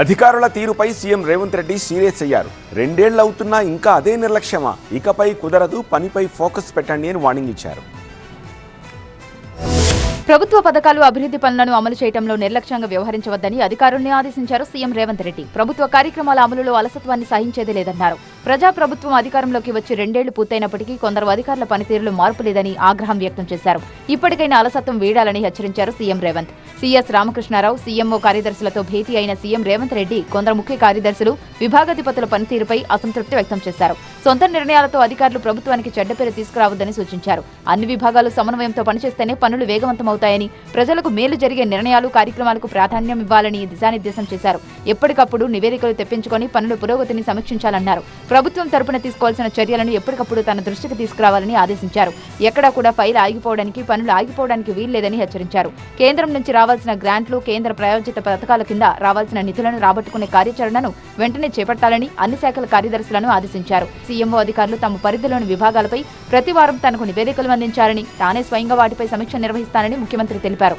అధికారుల తీరుపై CM Revanth Reddy serious అయ్యారు. రెండేళ్ళవుతున్నా ఇంకా అదే నిర్లక్ష్యమా? ఇకపై కుదరదు పనిపై ఫోకస్ పెట్టండి అని వార్నింగ్ ఇచ్చారు. ప్రభుత్వ పథకాలు అభివృద్ధి పనులను అమలు చేయడంలో నిర్లక్ష్యంగా వ్యవహరించవద్దని అధికారుల్ని ఆదేశించారు సీఎం రేవంత్ రెడ్డి. ప్రభుత్వ కార్యక్రమాల అమలులో అలసత్వాన్ని సహించేది లేదన్నారు. ప్రజా ప్రభుత్వం అధికారంలోకి వచ్చి రెండేళ్ళు పూర్తయినప్పటికీ కొందరు అధికారుల పనితీరులో మార్పు లేదని ఆగ్రహం వ్యక్తం చేశారు. ఇప్పటికైనా అలసత్వం వీడాలని హెచ్చరించారు CM Revanth. CS Ramakrishna Rao CMO కార్యదర్శులతో భేటీ అయిన సీఎం రేవంత్ రెడ్డి కొందరు ముఖ్య కార్యదర్శులు విభాగాధిపతుల పనితీరుపై అసంతృప్తి వ్యక్తం చేశారు. సొంత నిర్ణయాలతో అధికారులు ప్రభుత్వానికి చెడ్డ పేరు తీసుకురావద్దని సూచించారు. అన్ని విభాగాలు సమన్వయంతో పనిచేస్తేనే పనులు వేగవంతమవుతాయని ప్రజలకు మేలు జరిగే నిర్ణయాలు కార్యక్రమాలకు ప్రాధాన్యం ఇవ్వాలని దిశానిర్దేశం చేశారు. ఎప్పటికప్పుడు నివేదికలు తెప్పించుకొని పనుల పురోగతిని సమీక్షించాలన్నారు. ప్రభుత్వం తరపున తీసుకోవాల్సిన చర్యలను ఎప్పటికప్పుడు తన దృష్టికి తీసుకురావాలని ఆదేశించారు. ఎక్కడా కూడా ఫైల్ ఆగిపోవడానికి పనులు ఆగిపోవడానికి వీల్లేదని హెచ్చరించారు. కేంద్రం నుంచి రావాల్సిన గ్రాంట్లు కేంద్ర ప్రాయోజిత పథకాల కింద రావాల్సిన నిధులను రాబట్టుకునే కార్యాచరణను వెంటనే చేపట్టాలని అన్ని శాఖల కార్యదర్శులను ఆదేశించారు. సీఎంఓ అధికారులు తమ పరిధిలోని విభాగాలపై ప్రతి వారం తనకు నివేదికలు అందించారని తానే స్వయంగా వాటిపై సమీక్ష నిర్వహిస్తానని ముఖ్యమంత్రి తెలిపారు.